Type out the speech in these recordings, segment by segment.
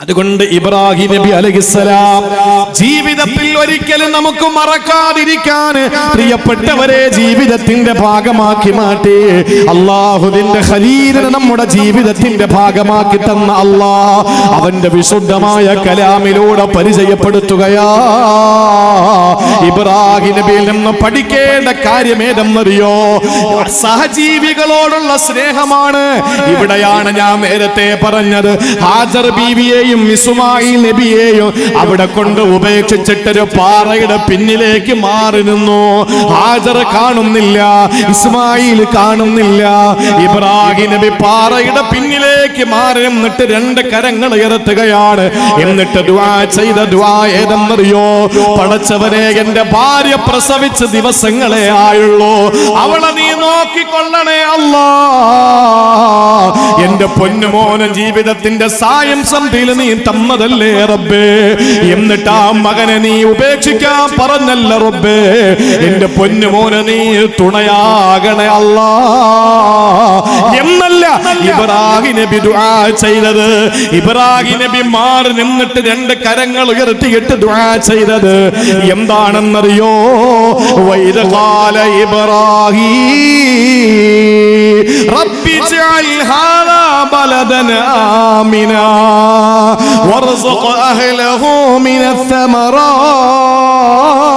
അതുകൊണ്ട് ഇബ്രാഹിം നബി അലഹിസ്സലാം ജീവിതത്തിൽ ഒരിക്കലും നമുക്ക് മറക്കാതിരിക്കാൻ പ്രിയപ്പെട്ടവരെ ജീവിതത്തിന്റെ ഭാഗമാക്കി മാറ്റി. അള്ളാഹുവിന്റെ ഖലീലിനെ നമ്മുടെ ജീവിതത്തിന്റെ ഭാഗമാക്കി തന്ന അള്ളാ അവന്റെ വിശുദ്ധമായ കലാമിലൂടെ പരിചയപ്പെടുത്തുകയാ. ഇബ്രാഹിം നബിയിൽ നിന്ന് പഠിക്കേണ്ട കാര്യം ഏതെന്നറിയോ സഹജീവികളോടുള്ള സ്നേഹമാണ്. ഇവിടെയാണ് ഞാൻ നേരത്തെ പറഞ്ഞത്. ഹാജർ ബീവിയെയും ഇസ്മായിൽ നബിയെയും അവിടെ കൊണ്ട് ഉപേക്ഷിച്ചിട്ടൊരു പാറയുടെ പിന്നിലേക്ക് മാറി നിന്നു. ഹാജർ കാണുന്നില്ല ഇസ്മായിൽ കാണുന്നില്ല. ഇബ്രാഹിം നബി പാറയുടെ പിന്നിലേക്ക് മാറി നിന്നിട്ട് രണ്ട് കരങ്ങൾ ഉയർത്തുകയാണ്. എന്നിട്ട് ദുആ ചെയ്ത ദുആ ഏതെന്നറിയോ? പടച്ചവനെ എന്റെ ഭാര്യ പ്രസവിച്ച ദിവസങ്ങളെ ആയുള്ളൂ. അവളെ നീ നോക്കിക്കൊള്ളണേ അല്ലാ. എന്റെ പൊന്നുമോന ജീവിതത്തിന്റെ സായം സന്ധിയിൽ നീ തന്നതല്ലേ റബ്ബേ? എന്നിട്ട് ആ മകനെ നീ ഉപേക്ഷിക്കാൻ പറഞ്ഞല്ല റബ്ബേ. എന്റെ പൊന്നുമോനെ നീ തുണയാകണേ അല്ല. എന്നല്ല ഇബ്രാഹിം നബി ദുആ ചെയ്തത്. ഇബ്രാഹിം നബി മാറി നിന്നിട്ട് രണ്ട് കരങ്ങൾ ഉയർത്തിയിട്ട് ദുആ ചെയ്തത്. എന്താണെന്നറിയോ? വൈദകാല ഇബ്രാഹിം. റബ്ബി ജഅൽ ഹാദാ ബലദൻ ആമിനാ وارزق أهله من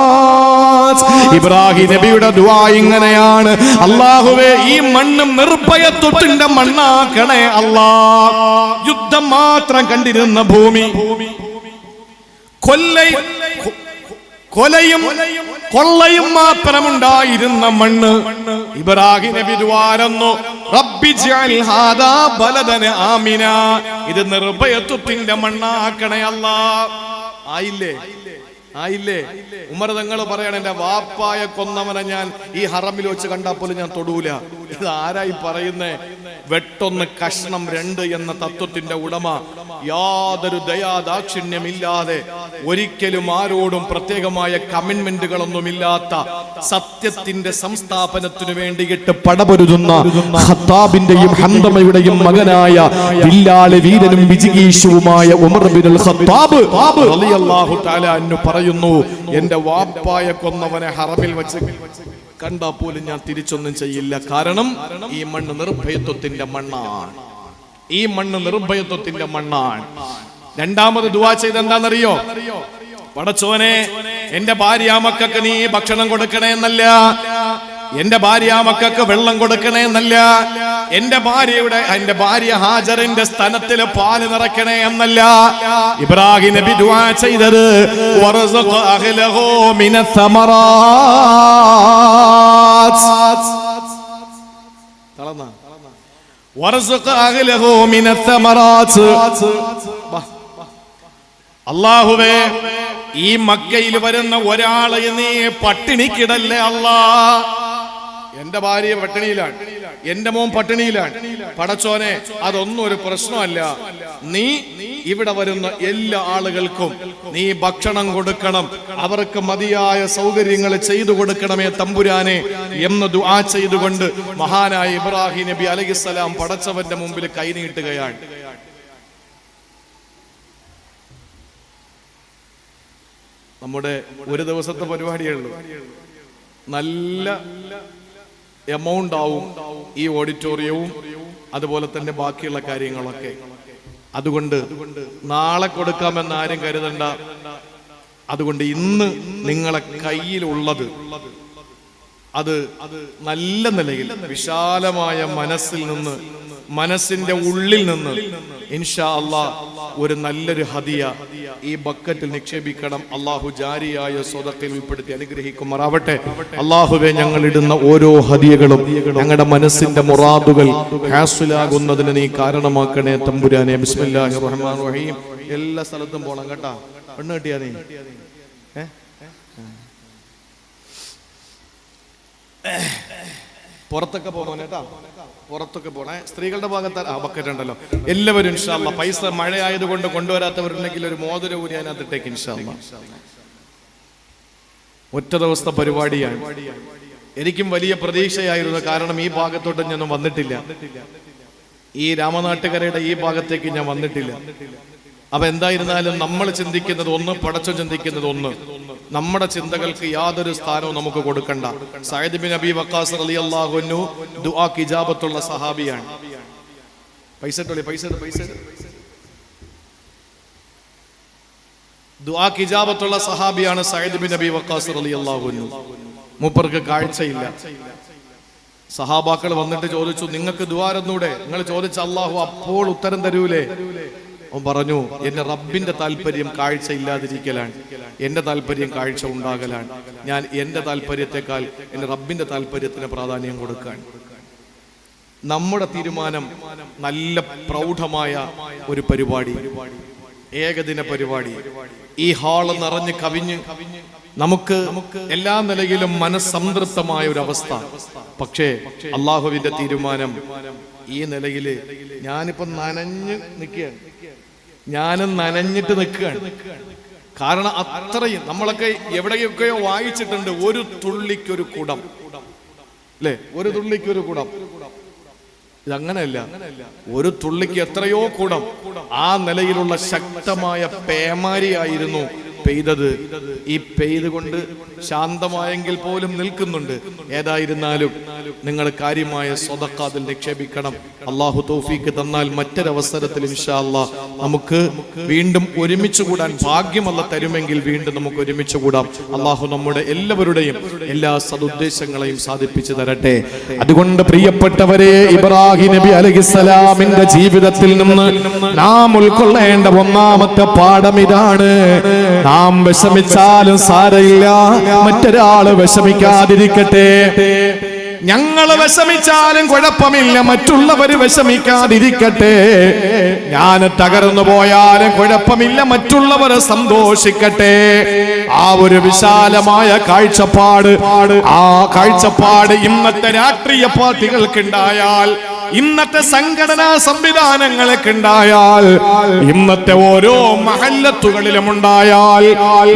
الثمرات ഇബ്രാഹിം നബിയുടെ ദുആ ഇങ്ങനെയാണ് അള്ളാഹുവേ ഈ മണ്ണ് നിർഭയത്വത്തിന്റെ മണ്ണാക്കണേ അല്ലാ യുദ്ധം മാത്രം കണ്ടിരുന്ന ഭൂമി കൊല്ലയും കൊലയും കൊള്ളയും മാത്രമുണ്ടായിരുന്ന മണ്ണ് ഇബ്രാഹിം നബി ദ്വാരന്നു ഇത് നിർഭയത്വത്തിന്റെ മണ്ണാക്കണേ അല്ല. ആയില്ലേ? ആയില്ലേ? ഉമർ തങ്ങൾ പറയണ എന്റെ വാപ്പായ കൊന്നവനെ ഞാൻ ഈ ഹറമിൽ വെച്ച് കണ്ടാൽ പോലും ഞാൻ തൊടൂല. ഇത് ആരായി പറയുന്നേ? വെട്ടൊന്ന് കഷ്ണം രണ്ട് എന്ന തത്വത്തിന്റെ ഉടമ യാതൊരു ദയാദാക്ഷിണ്യമില്ലാതെ ഒരിക്കലും ആരോടും പ്രത്യേകമായ കമ്മിറ്റ്മെന്റുകളൊന്നുമില്ലാത്ത സത്യത്തിന്റെ സംസ്ഥാപനത്തിനു വേണ്ടിയിട്ട് പടപൊരുതുന്ന ഹത്താബിന്റെയും ഹന്തമയുടെയും മകനായ വില്ലാളി വീരനും വിജിഗീഷുവുമായ ഉമർ അന്നു പറയുന്നു എന്റെ വാപ്പായ കൊന്നവനെ ഹറമിൽ വെച്ച് കണ്ടാ പോലും ഞാൻ തിരിച്ചൊന്നും ചെയ്യില്ല. കാരണം ഈ മണ്ണ് നിർഭയത്വത്തിന്റെ മണ്ണാണ്. ഈ മണ്ണ് നിർഭയത്വത്തിന്റെ മണ്ണാണ്. രണ്ടാമത് ദുവാ ചെയ്ത് എന്താണെന്നറിയോ പടച്ചോനെ എന്റെ ഭാര്യ മക്കൾക്ക് നീ ഭക്ഷണം കൊടുക്കണേ എന്നല്ല എന്റെ ഭാര്യ മക്കൾക്ക് വെള്ളം കൊടുക്കണേ എന്നല്ല എന്റെ ഭാര്യയുടെ എന്റെ ഭാര്യ ഹാജറിന്റെ സ്ഥലത്തിൽ പാൽ നിറക്കണേ എന്നല്ല. ഇബ്രാഹിം നബി ദുആ ചെയ്തത്. അഹ്ലഹു മിന മിന അല്ലാഹുവേ അള്ളാഹുവേ ഈ മക്കയിൽ വരുന്ന ഒരാളെ നീ പട്ടിണിക്കിടല്ലേ അല്ലാ? എന്റെ ഭാര്യ പട്ടിണിയിലാണ്. എന്റെ മോൻ പട്ടിണിയിലാണ്. പടച്ചോനെ അതൊന്നും ഒരു പ്രശ്നമല്ല. നീ ഇവിടെ വരുന്ന എല്ലാ ആളുകൾക്കും നീ ഭക്ഷണം കൊടുക്കണം. അവർക്ക് മതിയായ സൗകര്യങ്ങൾ ചെയ്തു കൊടുക്കണമേ തമ്പുരാനെ എന്ന് ദുആ ചെയ്തുകൊണ്ട് മഹാനായ ഇബ്രാഹിം നബി അലഹിസ്സലാം പടച്ചവന്റെ മുമ്പിൽ കൈനീട്ടുകയാണ് നമ്മുടെ ഒരു ദിവസത്തെ പരിപാടിയുള്ളൂ നല്ല എമൗണ്ട് ആവും ഈ ഓഡിറ്റോറിയവും അതുപോലെ തന്നെ ബാക്കിയുള്ള കാര്യങ്ങളൊക്കെ. അതുകൊണ്ട് നാളെ കൊടുക്കാമെന്ന് ആരും കരുതണ്ട. അതുകൊണ്ട് ഇന്ന് നിങ്ങളെ കയ്യിലുള്ളത് അത് നല്ല നിലയിൽ വിശാലമായ മനസ്സിൽ നിന്ന് മനസ്സിന്റെ ഉള്ളിൽ നിന്ന് ഇൻഷാ അള്ളാ ഒരു നല്ലൊരു ഹദിയ ഈ ബക്കറ്റിൽ നിക്ഷേപിക്കണം. അള്ളാഹു ജാരിയായ സ്വതത്തിൽ ഉൾപ്പെടുത്തി അനുഗ്രഹിക്കുമാറാവട്ടെ. അള്ളാഹുവെ ഞങ്ങൾ ഇടുന്ന ഓരോ ഹദിയകളും ഞങ്ങളുടെ മനസ്സിന്റെ മുറാദുകൾ ഹാസുലാകുന്നതിന് നീ കാരണമാക്കണേ തമ്പുരാനെ. ബിസ്മില്ലാഹി റഹ്മാൻ റഹീം എല്ലാ സ്ഥലത്തും പോണം കേട്ടാ. പെണ്ണ് കിട്ടിയാ നീ? ഏ? പുറത്തൊക്കെ പോകണേ പുറത്തൊക്കെ പോണേ. സ്ത്രീകളുടെ ഭാഗത്ത് ആ ബക്കറ്റ് ഉണ്ടല്ലോ. എല്ലാവരും ഇൻഷാല്ല പൈസ മഴയായതുകൊണ്ട് കൊണ്ടുവരാത്തവരുണ്ടെങ്കിൽ ഒരു മോതിര ഊരി അതിനകത്തിട്ടേക്ക് ഇൻഷാല്ല ഒറ്റ ദിവസത്തെ പരിപാടിയാണ്. എനിക്കും വലിയ പ്രതീക്ഷയായിരുന്നു. കാരണം ഈ ഭാഗത്തോട്ട് ഞാൻ വന്നിട്ടില്ല. ഈ രാമനാട്ടുകരയുടെ ഈ ഭാഗത്തേക്ക് ഞാൻ വന്നിട്ടില്ല. അപ്പൊ എന്തായിരുന്നാലും നമ്മൾ ചിന്തിക്കുന്നത് ഒന്ന് പടച്ചു ചിന്തിക്കുന്നത് ഒന്ന്. നമ്മുടെ ചിന്തകൾക്ക് യാതൊരു സ്ഥാനവും നമുക്ക് കൊടുക്കണ്ട. Sayyid bin Abi Waqqas Ali അള്ളാഹുനു ദുആ കിജാബത്തുള്ള സഹാബിയാണ്. പൈസ പൈസ പൈസ ദുആ കിജാബത്തുള്ള സഹാബിയാണ് Sayyid bin Abi Waqqas Ali അള്ളാഹുനു മൂപ്പർക്ക് കാഴ്ചയില്ല. സഹാബാക്കൾ വന്നിട്ട് ചോദിച്ചു നിങ്ങൾക്ക് ദ്വാരന്നൂടെ നിങ്ങൾ ചോദിച്ച അള്ളാഹു അപ്പോൾ ഉത്തരം തരൂലേ. അവൻ പറഞ്ഞു എന്റെ റബ്ബിന്റെ താല്പര്യം കാഴ്ച ഇല്ലാതിരിക്കലാണ് എന്റെ താല്പര്യം കാഴ്ച ഉണ്ടാകലാണ്. ഞാൻ എന്റെ താല്പര്യത്തെക്കാൾ എന്റെ റബ്ബിന്റെ താല്പര്യത്തിന് പ്രാധാന്യം കൊടുക്കാൻ. നമ്മുടെ തീരുമാനം നല്ല പ്രൗഢമായ ഒരു പരിപാടി ഏകദിന പരിപാടി. ഈ ഹാൾ നിറഞ്ഞ് കവിഞ്ഞ് നമുക്ക് എല്ലാ നിലയിലും മനസ്സംതൃപ്തമായ ഒരു അവസ്ഥ. പക്ഷേ അള്ളാഹുവിന്റെ തീരുമാനം ഈ നിലയിൽ ഞാനിപ്പോ നനഞ്ഞ് നിൽക്കുകയാണ്. ഞാനും നനഞ്ഞിട്ട് നിൽക്കുകയാണ്. കാരണം അത്രയും നമ്മളൊക്കെ എവിടെയൊക്കെയോ വായിച്ചിട്ടുണ്ട് ഒരു തുള്ളിക്കൊരു കുടം. അല്ലേ ഒരു തുള്ളിക്കൊരു കുടം. ഇതങ്ങനെയല്ല. ഒരു തുള്ളിക്ക് എത്രയോ കുടം ആ നിലയിലുള്ള ശക്തമായ പേമാരിയായിരുന്നു പെയ്തത് ഈ പെയ്തുകൊണ്ട് ശാന്തമായെങ്കിൽ പോലും നിൽക്കുന്നുണ്ട്. ഏതായിരുന്നാലും നിങ്ങൾ കാര്യമായ സ്വതക്ക അതിൽ നിക്ഷേപിക്കണം. അള്ളാഹു തൗഫീക്ക് തന്നാൽ മറ്റൊരവസരത്തിൽ അല്ലാ നമുക്ക് വീണ്ടും ഒരുമിച്ച് കൂടാൻ ഭാഗ്യമല്ല തരുമെങ്കിൽ വീണ്ടും നമുക്ക് ഒരുമിച്ച് കൂടാം. അള്ളാഹു നമ്മുടെ എല്ലാവരുടെയും എല്ലാ സതുദ്ദേശങ്ങളെയും സാധിപ്പിച്ചു തരട്ടെ. അതുകൊണ്ട് പ്രിയപ്പെട്ടവരെ ഇബ്രാഹിം നബി അലഹിസലാമിന്റെ ജീവിതത്തിൽ നിന്ന് നാം ഉൾക്കൊള്ളേണ്ട ഒന്നാമത്തെ പാഠം ഇതാണ്. വിഷമിച്ചാലും സാരയില്ല മറ്റൊരാൾ വിഷമിക്കാതിരിക്കട്ടെ. ഞങ്ങൾ വിഷമിച്ചാലും കുഴപ്പമില്ല. മറ്റുള്ളവർ വിഷമിക്കാതിരിക്കട്ടെ. ഞാൻ തകർന്നു പോയാലും കുഴപ്പമില്ല. മറ്റുള്ളവർ സന്തോഷിക്കട്ടെ. ആ ഒരു വിശാലമായ കാഴ്ചപ്പാട് ആ കാഴ്ചപ്പാട് ഇന്നത്തെ രാഷ്ട്രീയ പാർട്ടികൾക്കുണ്ടായാൽ ഇന്നത്തെ സംഘടനാ സംവിധാനങ്ങളൊക്കെ ഉണ്ടായാൽ ഇന്നത്തെ ഓരോ മഹല്ലത്തുകളിലും ഉണ്ടായാൽ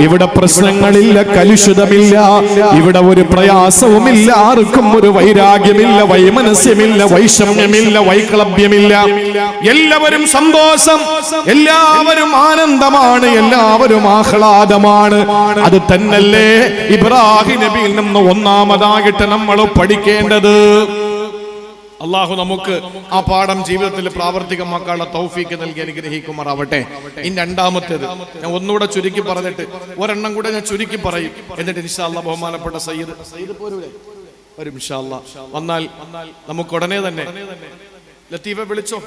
ഇവിടെ പ്രശ്നങ്ങളില്ല കലുഷിതമില്ല ഇവിടെ ഒരു പ്രയാസവുമില്ല ആർക്കും ഒരു വൈരാഗ്യമില്ല വൈമനസ്യമില്ല വൈഷമ്യമില്ല വൈക്ലഭ്യമില്ല. എല്ലാവരും സന്തോഷം. എല്ലാവരും ആനന്ദമാണ്. എല്ലാവരും ആഹ്ലാദമാണ്. അത് തന്നല്ലേ ഇബ്രാഹിം നബിയിൽ നിന്ന് ഒന്നാമതായിട്ട് നമ്മൾ പഠിക്കേണ്ടത്. അള്ളാഹു നമുക്ക് ആ പാഠം ജീവിതത്തിൽ പ്രാവർത്തികമാക്കാനുള്ള തൗഫീക്ക് നൽകി അനുഗ്രഹിക്കുമാറാവട്ടെ. ഇനി രണ്ടാമത്തേത് ഞാൻ ഒന്നുകൂടെ ചുരുക്കി പറഞ്ഞിട്ട് ഒരെണ്ണം കൂടെ ഞാൻ ചുരുക്കി പറയും. എന്നിട്ട് ഇൻഷാല്ല ബഹുമാനപ്പെട്ട സയ്യിദ് സയ്യിദ് പോരൂലേ? വരും വന്നാൽ നമുക്ക് ഉടനെ തന്നെ ലത്തീഫ വിളിച്ചോ?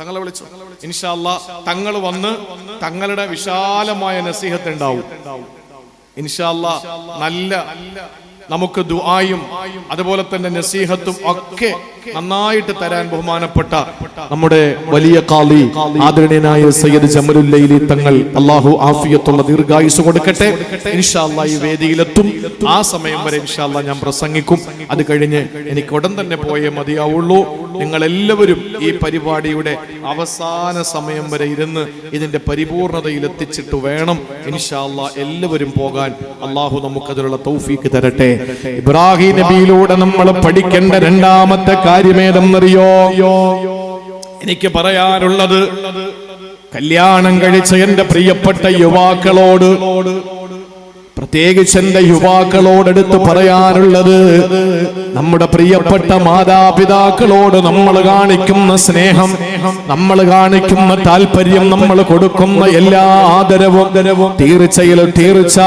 തങ്ങളെ വിളിച്ചോ? ഇൻഷാല്ല തങ്ങൾ വന്ന് തങ്ങളുടെ വിശാലമായ നസീഹത്ത് ഉണ്ടാവും. ഇൻഷാല്ല നല്ല നമുക്ക് ദുആയും അതുപോലെ തന്നെ നസീഹത്തും ഒക്കെ നന്നായിട്ട് തരാൻ ബഹുമാനപ്പെട്ട നമ്മുടെ വലിയ കാളി ആദരണീയനായ സയ്യിദ് ജമലുല്ലൈലി തങ്ങൾ അള്ളാഹു ആഫിയത്തുള്ള ദീർഘായുസ് കൊടുക്കട്ടെ. ഇൻഷാല്ല ഈ വേദിയിലെത്തും. ആ സമയം വരെ ഇൻഷാല്ല ഞാൻ പ്രസംഗിക്കും. അത് കഴിഞ്ഞ് എനിക്ക് ഉടൻ തന്നെ പോയേ മതിയാവുള്ളൂ. നിങ്ങൾ എല്ലാവരും ഈ പരിപാടിയുടെ അവസാന സമയം വരെ ഇരുന്ന് ഇതിന്റെ പരിപൂർണതയിൽ എത്തിച്ചിട്ട് വേണം ഇൻഷാല്ല എല്ലാവരും പോകാൻ. അള്ളാഹു നമുക്കതിലുള്ള തൗഫീക്ക് തരട്ടെ. ഇബ്രാഹിം നബിയിലൂടെ നമ്മൾ പഠിക്കേണ്ട രണ്ടാമത്തെ കാര്യമേതെന്നറിയോ? എനിക്ക് പറയാനുള്ളത് കല്യാണം കഴിച്ച എന്റെ പ്രിയപ്പെട്ട യുവാക്കളോട് പ്രത്യേകിച്ച് എന്റെ യുവാക്കളോടെടുത്ത് പറയാനുള്ളത് നമ്മുടെ പ്രിയപ്പെട്ട മാതാപിതാക്കളോട് നമ്മൾ കാണിക്കുന്ന സ്നേഹം നമ്മൾ കാണിക്കുന്ന താല്പര്യം നമ്മൾ കൊടുക്കുന്ന എല്ലാ ആദരവും തീർച്ചയിലും തീർച്ച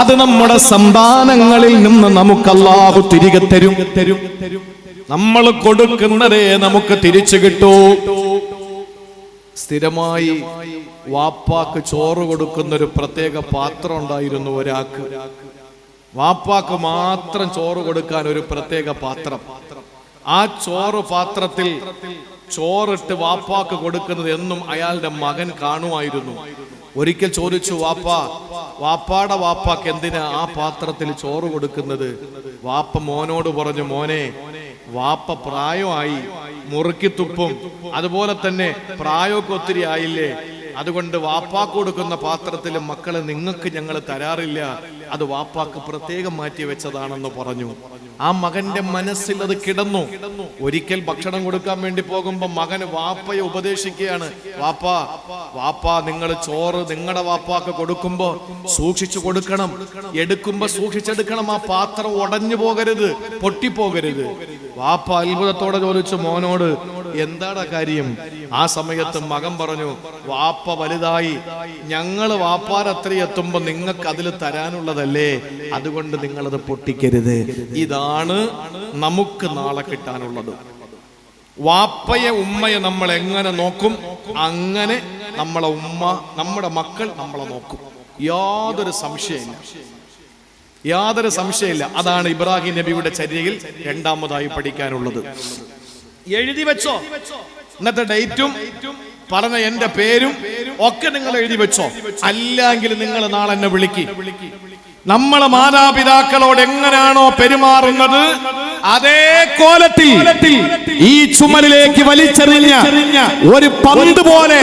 അത് നമ്മുടെ സന്താനങ്ങളിൽ നിന്ന് നമുക്ക് അല്ലാഹു തിരികെ തരും. നമ്മൾ കൊടുക്കുന്നതേ നമുക്ക് തിരിച്ചു കിട്ടൂ. സ്ഥിരമായി വാപ്പാക്ക് ചോറ് കൊടുക്കുന്ന ഒരു പ്രത്യേക പാത്രം ഉണ്ടായിരുന്നു ഒരാൾക്ക്. വാപ്പാക്ക് മാത്രം ചോറ് കൊടുക്കാൻ ഒരു പ്രത്യേക പാത്രം. ആ ചോറ് പാത്രത്തിൽ ചോറിട്ട് വാപ്പാക്ക് കൊടുക്കുന്നത് എന്നും അയാളുടെ മകൻ കാണുമായിരുന്നു. ഒരിക്കൽ ചോദിച്ചു വാപ്പ വാപ്പാടെ വാപ്പാക്ക് എന്തിനാ ആ പാത്രത്തിൽ ചോറ് കൊടുക്കുന്നത്? വാപ്പ മോനോട് പറഞ്ഞു മോനെ വാപ്പ പ്രായമായി മുറുക്കിത്തുപ്പും അതുപോലെ തന്നെ പ്രായമൊക്കെ ഒത്തിരി ആയില്ലേ? അതുകൊണ്ട് വാപ്പാക്ക് കൊടുക്കുന്ന പാത്രത്തിൽ മക്കളെ നിങ്ങൾക്ക് ഞങ്ങൾ തരാറില്ല. അത് വാപ്പാക്ക് പ്രത്യേകം മാറ്റി വെച്ചതാണെന്ന് പറഞ്ഞു. ആ മകന്റെ മനസ്സിൽ അത് കിടന്നു. ഒരിക്കൽ ഭക്ഷണം കൊടുക്കാൻ വേണ്ടി പോകുമ്പോ മകന് വാപ്പയെ ഉപദേശിക്കുകയാണ്. വാപ്പ വാപ്പ നിങ്ങൾ ചോറ് നിങ്ങളുടെ വാപ്പാക്ക് കൊടുക്കുമ്പോ സൂക്ഷിച്ചു കൊടുക്കണം. എടുക്കുമ്പോ സൂക്ഷിച്ചെടുക്കണം. ആ പാത്രം ഉടഞ്ഞു പോകരുത് പൊട്ടിപ്പോകരുത്. വാപ്പ അത്ഭുതത്തോടെ ചോദിച്ചു മോനോട് എന്താണ് കാര്യം? ആ സമയത്ത് മകൻ പറഞ്ഞു വാപ്പ വലുതായി. ഞങ്ങൾ വാപ്പാരത്ര എത്തുമ്പോ നിങ്ങൾക്ക് അതിൽ തരാനുള്ളതല്ലേ? അതുകൊണ്ട് നിങ്ങൾ അത് പൊട്ടിക്കരുത്. ഇതാണ് നമുക്ക് നാളെ കിട്ടാനുള്ളത്. വാപ്പയെ ഉമ്മയെ നമ്മൾ എങ്ങനെ നോക്കും? അങ്ങനെ നമ്മളെ ഉമ്മ നമ്മുടെ മക്കൾ നമ്മളെ നോക്കും. യാതൊരു സംശയമില്ല. യാതൊരു സംശയമില്ല. അതാണ് ഇബ്രാഹിം നബിയുടെ ചര്യയിൽ രണ്ടാമതായി പഠിക്കാനുള്ളത്. എഴുതി വെച്ചോ. ഇന്നത്തെ ഡേറ്റും പറഞ്ഞ എന്റെ പേരും ഒക്കെ നിങ്ങൾ എഴുതി വെച്ചോ. അല്ലെങ്കിൽ നിങ്ങൾ നാളെ എന്നെ വിളിക്കി. നമ്മളെ മാതാപിതാക്കളോട് എങ്ങനെയാണോ പെരുമാറുന്നത് അതേ കോലത്തിൽ ഈ ചുമലിലേക്ക് വലിച്ചെറിഞ്ഞ ഒരു പന്ത് പോലെ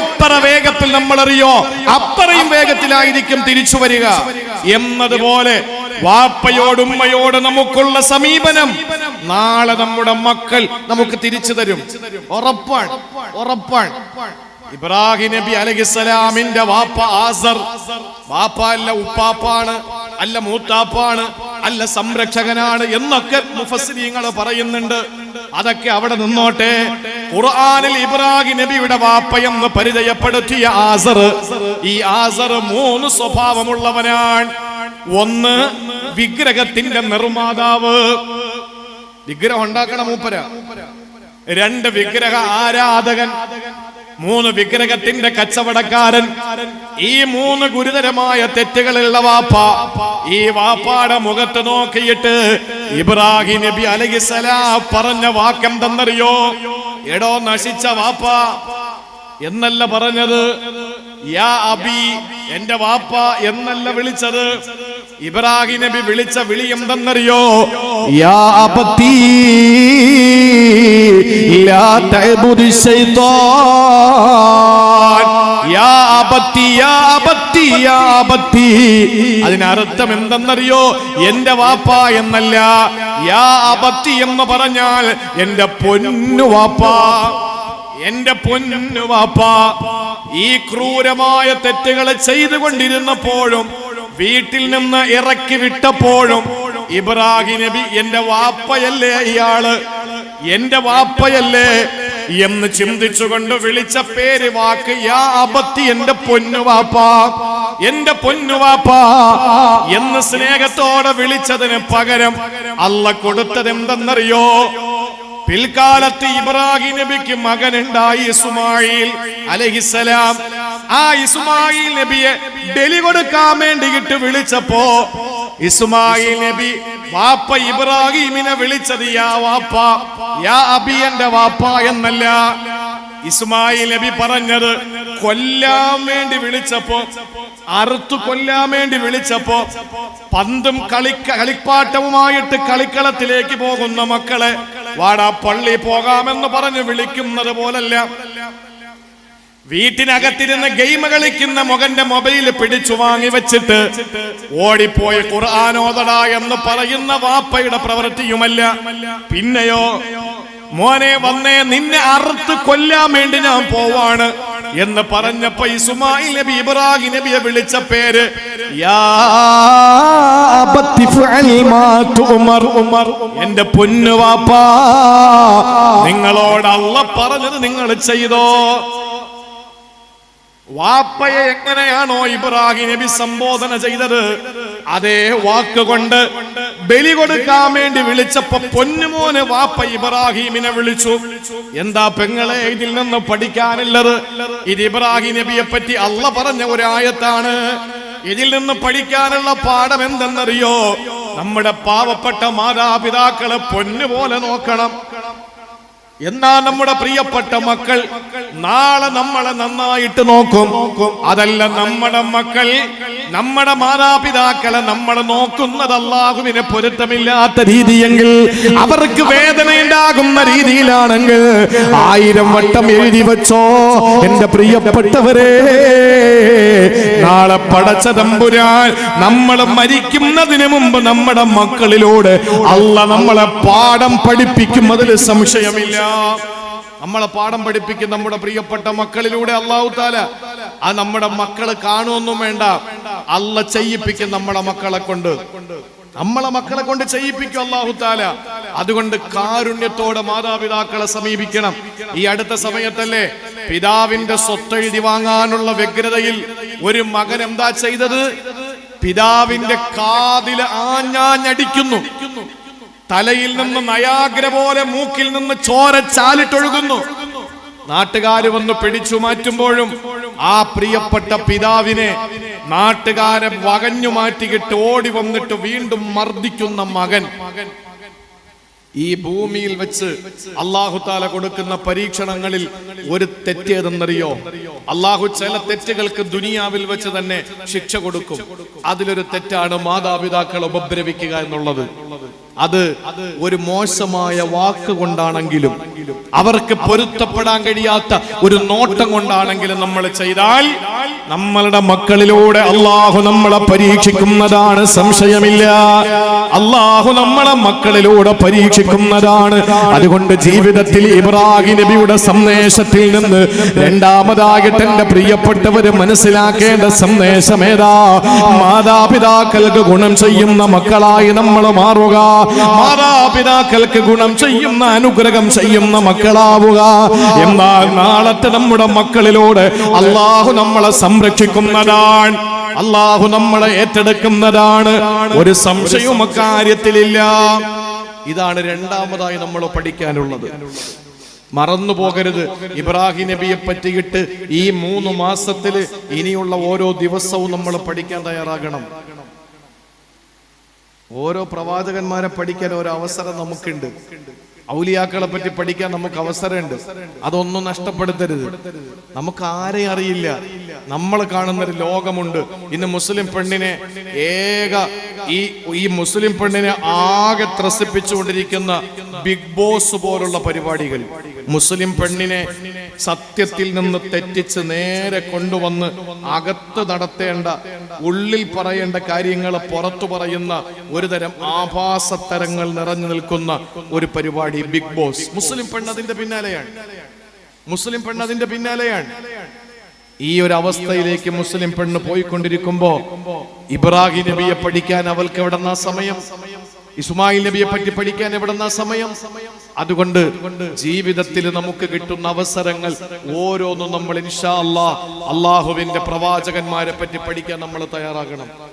എത്ര വേഗത്തിൽ നമ്മൾ അറിയോ അത്രയും വേഗത്തിലായിരിക്കും തിരിച്ചു വരിക. എന്നതുപോലെ വാപ്പയോട് ഉമ്മയോട് നമുക്കുള്ള സമീപനം. നാളെ നമ്മുടെ മക്കൾ നമുക്ക് തിരിച്ചു തരും. ഉറപ്പാണ് ഉറപ്പാണ്. ഇബ്രാഹിം നബി അലഹിസലാമിന്റെ വാപ്പ ആസർ. വാപ്പ അല്ല ഉപ്പാപ്പാണ് അല്ല മൂത്താപ്പാണ് അല്ല സംരക്ഷകനാണ് എന്നൊക്കെ മുഫസ്ലിങ്ങൾ പറയുന്നുണ്ട്. അതൊക്കെ അവിടെ നിന്നോട്ടെ. ഖുർആനിൽ ഇബ്രാഹിം നബിയുടെ വാപ്പ എന്ന് പരിചയപ്പെടുത്തിയ ആസർ ഈ ആസർ മൂന്ന് സ്വഭാവമുള്ളവനാണ്. ഒന്ന് വിഗ്രഹത്തിന്റെ നിർമ്മാതാവ്. വിഗ്രഹം ഉണ്ടാക്കണം മൂപ്പര. രണ്ട് വിഗ്രഹ ആരാധകൻ. മൂന്ന് വിഗ്രഹത്തിന്റെ കച്ചവടക്കാരൻ. ഈ മൂന്ന് ഗുരുതരമായ തെറ്റുകളുള്ള വാപ്പ ഈ വാപ്പാടെ മുഖത്ത് നോക്കിയിട്ട് ഇബ്രാഹിം നബി അലഹിസലാം പറഞ്ഞ വാക്യം തന്നറിയോ? എടോ നശിച്ച വാപ്പ. എന്നല്ല പറഞ്ഞത്. യാ അബി എന്റെ വാപ്പ എന്നല്ല വിളിച്ചത്. ഇബ്രാഹിം നബി വിളിച്ച വിളി എന്തെന്നറിയോ? യാ ലാ യാ അബത്തി അതിനർത്ഥം എന്തെന്നറിയോ? എന്റെ വാപ്പ എന്നല്ല. യാ അബത്തി എന്ന് പറഞ്ഞാൽ എന്റെ പൊന്നു വാപ്പ. എന്റെ പൊന്നു വാപ്പ. ഈ ക്രൂരമായ തെറ്റുകൾ ചെയ്തുകൊണ്ടിരുന്നപ്പോഴും വീട്ടിൽ നിന്ന് ഇറക്കി വിട്ടപ്പോഴും ഇബ്രാഹിം നബി എന്റെ വാപ്പയല്ലേ ഇയാൾ? എന്റെ വാപ്പയല്ലേ? എന്ന് ചിന്തിച്ചുകൊണ്ട് വിളിച്ച പേര് വാക്ക് യാ അബത്തി എന്റെ പൊന്നുവാപ്പ എന്റെ പൊന്നുവാപ്പ എന്ന് സ്നേഹത്തോടെ വിളിച്ചതിന് പകരം അല്ല കൊടുത്തത് എന്തെന്നറിയോ പിൽക്കാലത്ത് ഇബ്രാഹിം നബിക്ക് മകനുണ്ടായി ഇസ്മായിൽ അലഹിസലാം ആ ഇസ്മായിൽ നബിയെ ബലി കൊടുക്കാൻ വേണ്ടിയിട്ട് വിളിച്ചപ്പോ ഇസ്മായിൽ നബി വാപ്പ ഇബ്രാഹിമിനെ വിളിച്ചത് യാ വാപ്പ യാ അബി എന്റെ വാപ്പ എന്നല്ല. ഇസ്മായിൽ നബി പറഞ്ഞത് കൊല്ലാൻ വേണ്ടി വിളിച്ചപ്പോ അറുത്തു കൊല്ലാൻ വേണ്ടി വിളിച്ചപ്പോ പന്തും കളി കളിപ്പാട്ടവുമായിട്ട് കളിക്കളത്തിലേക്ക് പോകുന്ന മക്കളെ വാടാ പള്ളി പോകാമെന്ന് പറഞ്ഞ് വിളിക്കുന്നത് പോലല്ല. വീട്ടിനകത്തിരുന്ന് ഗെയിം കളിക്കുന്ന മകന്റെ മൊബൈൽ പിടിച്ചു വാങ്ങി വെച്ചിട്ട് ഓടിപ്പോയി ഖുർആാനോദട എന്ന് പറയുന്ന വാപ്പയുടെ പ്രവൃത്തിയുമല്ല. പിന്നെയോ മോനെ വന്നേ നിന്നെ അറുത്ത് കൊല്ലാൻ വേണ്ടി ഞാൻ പോവാണ്. എന്ന് പറഞ്ഞപ്പോ ഇസുമായി നബി ഇബ്രാഹിം നബിയെ വിളിച്ച പേര് എന്റെ പൊന്നു വാപ്പാ നിങ്ങളോട് അല്ല പറഞ്ഞത് നിങ്ങൾ ചെയ്തോ? വാപ്പയെ എങ്ങനെയാണോ ഇബ്രാഹിം നബി സംബോധന ചെയ്തത്? അതേ വാക്കുകൊണ്ട് ബലി കൊടുക്കാൻ വേണ്ടി വിളിച്ചപ്പോ പൊന്നുമോന് വാപ്പ ഇബ്രാഹിമിനെ വിളിച്ചു. എന്താ പെങ്ങളെ ഇതിൽ നിന്ന് പഠിക്കാനുള്ളത്? ഇത് ഇബ്രാഹിം നബിയെ പറ്റി അല്ല പറഞ്ഞ ഒരു ആയത്താണ് ഇതിൽ നിന്ന് പഠിക്കാനുള്ള പാഠം എന്തെന്നറിയോ? നമ്മുടെ പാവപ്പെട്ട മാതാപിതാക്കളെ പൊന്നുപോലെ നോക്കണം. എന്നാ നമ്മുടെ പ്രിയപ്പെട്ട മക്കൾ നാളെ നമ്മളെ നന്നായിട്ട് നോക്കും. അതല്ല നമ്മുടെ മക്കൾ നമ്മുടെ മാതാപിതാക്കളെ നമ്മൾ നോക്കുന്നത് അള്ളാഹുവിന് പൊരുത്തമില്ലാത്ത രീതിയെങ്കിൽ അവർക്ക് വേദന വേദനയുണ്ടാകുന്ന രീതിയിലാണെങ്കിൽ ആയിരം വട്ടം എഴുതി വെച്ചോ എന്റെ പ്രിയപ്പെട്ടവരെ. നാളെ പടച്ച തമ്പുരാൻ നമ്മൾ മരിക്കുന്നതിന് മുമ്പ് നമ്മുടെ മക്കളിലൂടെ അല്ല നമ്മളെ പാഠം പഠിപ്പിക്കും അതിൽ സംശയമില്ല. നമ്മളെ പാഠം പഠിപ്പിക്കുന്ന നമ്മുടെ പ്രിയപ്പെട്ട മക്കളിലൂടെ അള്ളാഹു താല ആ നമ്മുടെ മക്കൾ കാണുമൊന്നും വേണ്ട. അല്ല ചെയ്യിപ്പിക്കും നമ്മളെ മക്കളെ കൊണ്ട്. നമ്മളെ മക്കളെ കൊണ്ട് ചെയ്യിപ്പിക്കും അള്ളാഹു താല അതുകൊണ്ട് കാരുണ്യത്തോടെ മാതാപിതാക്കളെ സമീപിക്കണം. ഈ അടുത്ത സമയത്തല്ലേ പിതാവിന്റെ സ്വത്തെഴുതി വാങ്ങാനുള്ള വ്യഗ്രതയിൽ ഒരു മകൻ എന്താ ചെയ്തത്? പിതാവിന്റെ കാതിൽ ആഞ്ഞാഞ്ഞടിക്കുന്നു. തലയിൽ നിന്ന് നയാഗ്ര പോലെ മൂക്കിൽ നിന്ന് ചോര ചാലിട്ടൊഴുകുന്നു. നാട്ടുകാര് വന്ന് പിടിച്ചു മാറ്റുമ്പോഴും ആ പ്രിയപ്പെട്ട പിതാവിനെ നാട്ടുകാരെ വകഞ്ഞു മാറ്റിയിട്ട് ഓടി വന്നിട്ട് വീണ്ടും മർദ്ദിക്കുന്ന മകൻ. ഈ ഭൂമിയിൽ വെച്ച് അള്ളാഹു താല കൊടുക്കുന്ന പരീക്ഷണങ്ങളിൽ ഒരു തെറ്റേതെന്നറിയോ? അള്ളാഹു ചില തെറ്റുകൾക്ക് ദുനിയാവിൽ വെച്ച് തന്നെ ശിക്ഷ കൊടുക്കും. അതിലൊരു തെറ്റാണ് മാതാപിതാക്കൾ ഉപദ്രവിക്കുക എന്നുള്ളത്. അത് ഒരു മോശമായ വാക്ക് കൊണ്ടാണെങ്കിലും അവർക്ക് പൊരുത്തപ്പെടാൻ കഴിയാത്ത ഒരു നോട്ടം കൊണ്ടാണെങ്കിലും നമ്മൾ ചെയ്താൽ നമ്മളുടെ മക്കളിലൂടെ അള്ളാഹു നമ്മളെ പരീക്ഷിക്കുന്നതാണ് സംശയമില്ല. അള്ളാഹു നമ്മളെ മക്കളിലൂടെ പരീക്ഷിക്കുന്നതാണ്. അതുകൊണ്ട് ജീവിതത്തിൽ ഇബ്രാഹിം നബിയുടെ സന്ദേശത്തിൽ നിന്ന് രണ്ടാമതായിട്ട് എന്റെ പ്രിയപ്പെട്ടവര് മനസ്സിലാക്കേണ്ട സന്ദേശം ഏതാ മാതാപിതാക്കൾക്ക് ഗുണം ചെയ്യുന്ന മക്കളായി നമ്മൾ മാറുക. മാതാപിതാക്കൾക്ക് ഗുണം ചെയ്യുന്ന അനുഗ്രഹം ചെയ്യുന്ന മക്കളാവുക. എന്നാൽ നാളത്തെ നമ്മുടെ മക്കളിലൂടെ അള്ളാഹു നമ്മളെ സംരക്ഷിക്കുന്നതാണ്. അള്ളാഹു നമ്മളെ ഏറ്റെടുക്കുന്നതാണ്. ഒരു സംശയവും അക്കാര്യത്തിലില്ല ഇതാണ് രണ്ടാമതായി നമ്മൾ പഠിക്കാനുള്ളത്. മറന്നു പോകരുത്. ഇബ്രാഹിം നബിയെ പറ്റിയിട്ട് ഈ മൂന്ന് മാസത്തിൽ ഇനിയുള്ള ഓരോ ദിവസവും നമ്മൾ പഠിക്കാൻ തയ്യാറാകണം. ഓരോ പ്രവാചകന്മാരെ പഠിക്കാൻ ഒരു അവസരം നമുക്കുണ്ട്. ഔലിയാക്കളെ പറ്റി പഠിക്കാൻ നമുക്ക് അവസരമുണ്ട്. അതൊന്നും നഷ്ടപ്പെടുത്തരുത്. നമുക്ക് ആരെയും അറിയില്ല. നമ്മൾ കാണുന്ന ഒരു ലോകമുണ്ട്. ഇന്ന് മുസ്ലിം പെണ്ണിനെ ഏക ഈ ഈ മുസ്ലിം പെണ്ണിനെ ആകെ ത്രസിപ്പിച്ചുകൊണ്ടിരിക്കുന്ന ബിഗ് ബോസ് പോലുള്ള പരിപാടികൾ. മുസ്ലിം പെണ്ണിനെ സത്യത്തിൽ നിന്ന് തെറ്റിച്ച് നേരെ കൊണ്ടുവന്ന് അകത്ത് നടത്തേണ്ട ഉള്ളിൽ പറയേണ്ട കാര്യങ്ങൾ പുറത്തു പറയുന്ന ഒരുതരം ആഭാസത്തരങ്ങൾ നിറഞ്ഞു നിൽക്കുന്ന ഒരു പരിപാടി ബിഗ് ബോസ്. മുസ്ലിം പെണ്ണതിന്റെ പിന്നാലെയാണ്. മുസ്ലിം പെണ്ണതിന്റെ പിന്നാലെയാണ്. ഈ ഒരു അവസ്ഥയിലേക്ക് മുസ്ലിം പെണ്ണ് പോയിക്കൊണ്ടിരിക്കുമ്പോ ഇബ്രാഹിം നബിയെ പഠിക്കാൻ അവൾക്ക് എവിടെന്നാ സമയം? ഇസ്മായിൽ നബിയെ പറ്റി പഠിക്കാൻ എവിടുന്ന സമയം? അതുകൊണ്ട് ജീവിതത്തിൽ നമുക്ക് കിട്ടുന്ന അവസരങ്ങൾ ഓരോന്നും നമ്മൾ ഇൻഷാ അള്ളാഹുവിന്റെ പ്രവാചകന്മാരെ പറ്റി പഠിക്കാൻ നമ്മൾ തയ്യാറാകണം.